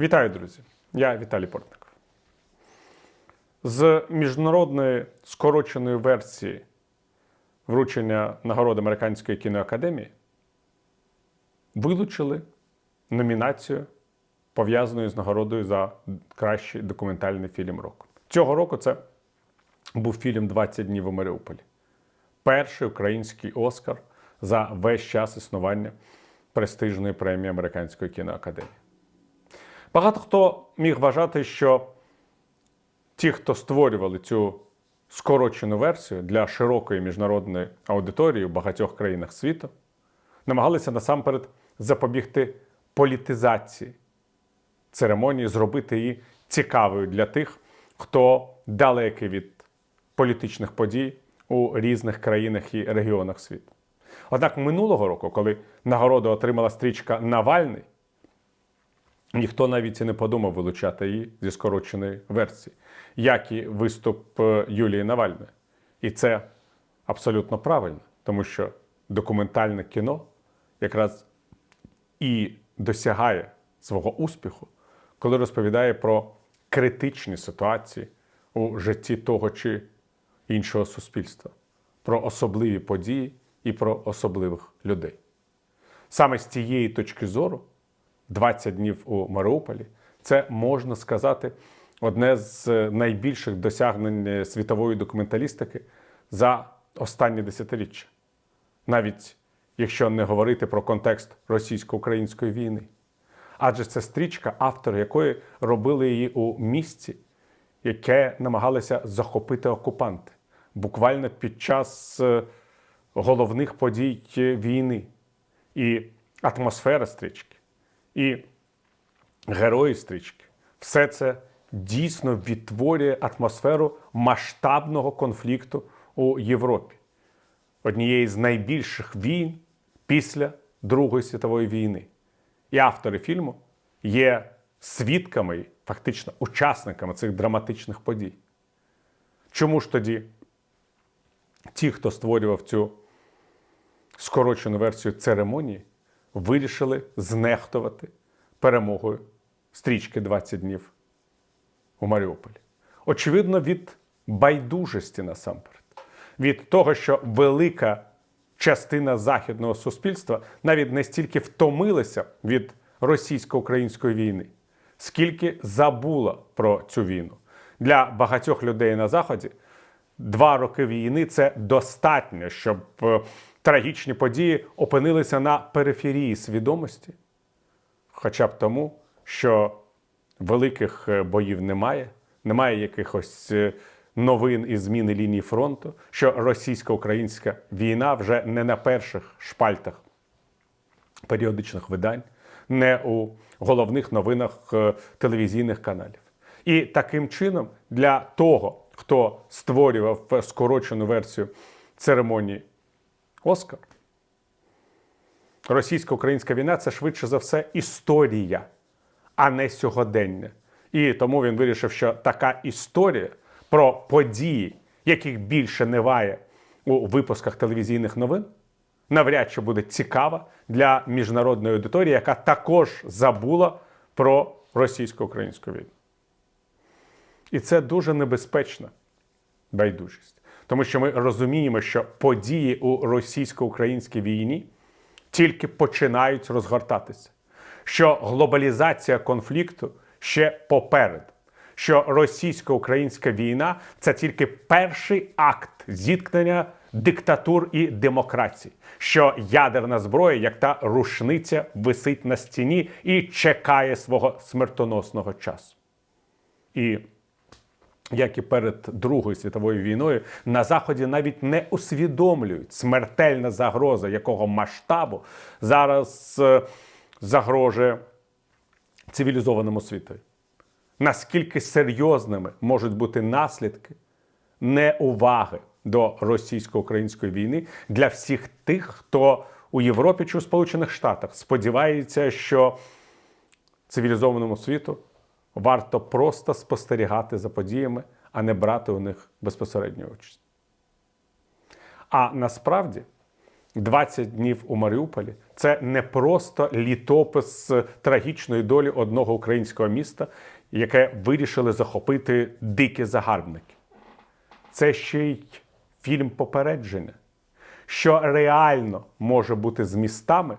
Вітаю, друзі! Я Віталій Портников. З міжнародної скороченої версії вручення нагород Американської кіноакадемії вилучили номінацію, пов'язану з нагородою за кращий документальний фільм року. Цього року це був фільм «20 днів у Маріуполі. Перший український Оскар за весь час існування престижної премії Американської кіноакадемії. Багато хто міг вважати, що ті, хто створювали цю скорочену версію для широкої міжнародної аудиторії в багатьох країнах світу, намагалися насамперед запобігти політизації церемонії, зробити її цікавою для тих, хто далекий від політичних подій у різних країнах і регіонах світу. Однак минулого року, коли нагороду отримала стрічка Навальний, ніхто навіть і не подумав вилучати її зі скороченої версії, як і виступ е, Юлії Навальної. І це абсолютно правильно, тому що документальне кіно якраз і досягає свого успіху, коли розповідає про критичні ситуації у житті того чи іншого суспільства, про особливі події і про особливих людей. Саме з цієї точки зору 20 днів у Маріуполі це можна сказати одне з найбільших досягнень світової документалістики за останні десятиріччя. Навіть якщо не говорити про контекст російсько-української війни. Адже це стрічка, автор якої робили її у місці, яке намагалися захопити окупанти, буквально під час е, головних подій війни. І атмосфера стрічки, і герої стрічки. Все це дійсно відтворює атмосферу масштабного конфлікту у Європі, однієї з найбільших війн після Другої світової війни. І автори фільму є свідками, фактично учасниками цих драматичних подій. Чому ж тоді ті, хто створював цю скорочену версію церемонії, вирішили знехтувати перемогою стрічки 20 днів у Маріуполі? Очевидно, від байдужості насамперед, від того, що велика частина західного суспільства навіть не стільки втомилася від російсько-української війни, скільки забула про цю війну. Для багатьох людей на Заході два роки війни це достатньо, щоб е, трагічні події опинилися на периферії свідомості, хоча б тому, що великих е, боїв немає, немає якихось е, новин і зміни лінії фронту, що російсько-українська війна вже не на перших шпальтах періодичних видань, не у головних новинах е, телевізійних каналів. І таким чином для того, хто створював скорочену версію церемонії Оскар, російсько-українська війна це швидше за все історія, а не сьогодення. І тому він вирішив, що така історія про події, яких більше немає у випусках телевізійних новин, навряд чи буде цікава для міжнародної аудиторії, яка також забула про російсько-українську війну. І це дуже небезпечна байдужість. Тому що ми розуміємо, що події у російсько-українській війні тільки починають розгортатися, що глобалізація конфлікту ще попереду, що російсько-українська війна це тільки перший акт зіткнення диктатур і демократій, що ядерна зброя, як та рушниця, висить на стіні і чекає свого смертоносного часу. І як і перед Другою світовою війною, на Заході навіть не усвідомлюють смертельна загроза, якого масштабу зараз е, загрожує цивілізованому світу. Наскільки серйозними можуть бути наслідки неуваги до російсько-української війни для всіх тих, хто у Європі чи у Сполучених Штатах сподівається, що цивілізованому світу варто просто спостерігати за подіями, а не брати у них безпосередню участь. А насправді 20 днів у Маріуполі це не просто літопис трагічної долі одного українського міста, яке вирішили захопити дикі загарбники. Це ще й фільм попередження, що реально може бути з містами,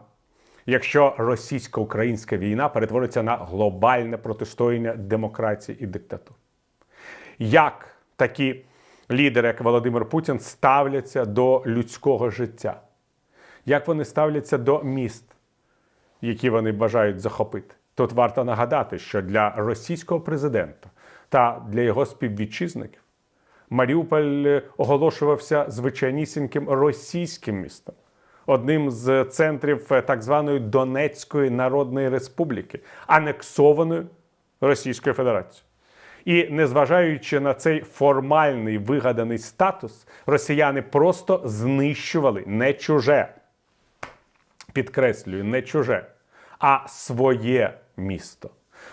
якщо російсько-українська війна перетвориться на глобальне протистояння демократії і диктатур. Як такі лідери, як Володимир Путін, ставляться до людського життя? Як вони ставляться до міст, які вони бажають захопити? Тут варто нагадати, що для російського президента та для його співвітчизників Маріуполь оголошувався звичайнісіньким російським містом, одним з центрів так званої Донецької Народної Республіки, анексованої Російською Федерацією. І незважаючи на цей формальний вигаданий статус, росіяни просто знищували не чуже, підкреслюю, не чуже, а своє місто.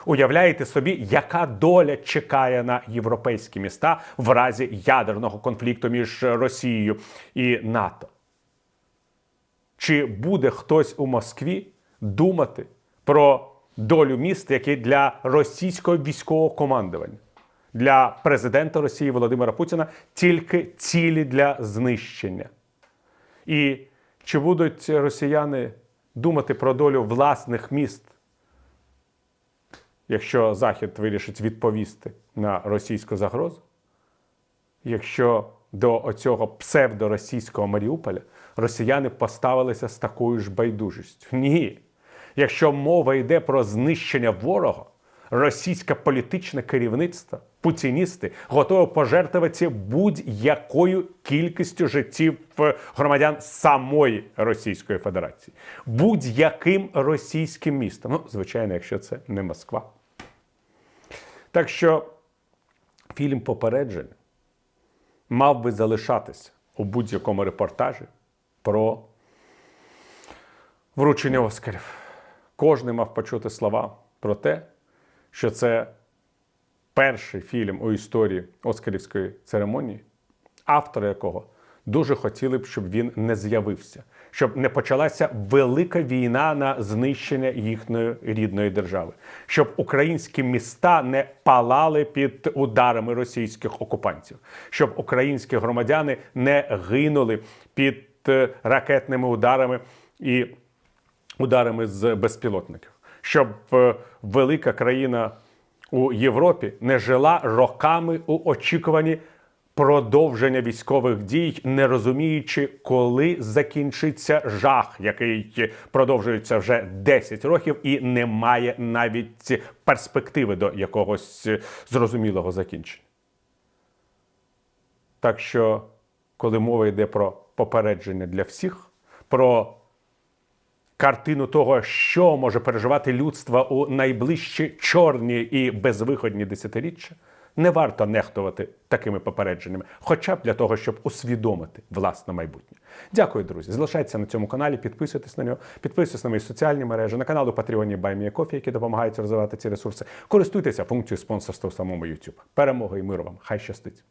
Уявляєте собі, яка доля чекає на європейські міста в разі ядерного конфлікту між Росією і НАТО? Чи буде хтось у Москві думати про долю міст, які для російського військового командування, для президента Росії Володимира Путіна тільки цілі для знищення? І чи будуть росіяни думати про долю власних міст, якщо Захід вирішить відповісти на російську загрозу? Якщо до оцього псевдоросійського Маріуполя росіяни поставилися з такою ж байдужістю? Ні. Якщо мова йде про знищення ворога, російське політичне керівництво, путіністи готові пожертвувати будь-якою кількістю життів громадян самої Російської Федерації, будь-яким російським містом. Ну, звичайно, якщо це не Москва. Так що фільм попередження мав би залишатися у будь-якому репортажі про вручення Оскарів. Кожен мав почути слова про те, що це перший фільм у історії Оскарівської церемонії, автор якого дуже хотіли б, щоб він не з'явився, щоб не почалася велика війна на знищення їхньої рідної держави, щоб українські міста не палали під ударами російських окупантів, щоб українські громадяни не гинули під е, ракетними ударами і ударами з безпілотників, щоб е, велика країна у Європі не жила роками у очікуванні продовження військових дій, не розуміючи, коли закінчиться жах, який продовжується вже 10 років, і не має навіть перспективи до якогось зрозумілого закінчення. Так що, коли мова йде про попередження для всіх, про картину того, що може переживати людство у найближчі чорні і безвиходні десятиріччя, не варто нехтувати такими попередженнями, хоча б для того, щоб усвідомити власне майбутнє. Дякую, друзі. Залишайтеся на цьому каналі, підписуйтесь на нього, підписуйтесь на мої соціальні мережі, на канал у Патреоні Кофі, які допомагають розвивати ці ресурси. Користуйтеся функцією спонсорства в самому YouTube. Перемоги і миру вам! Хай щастить!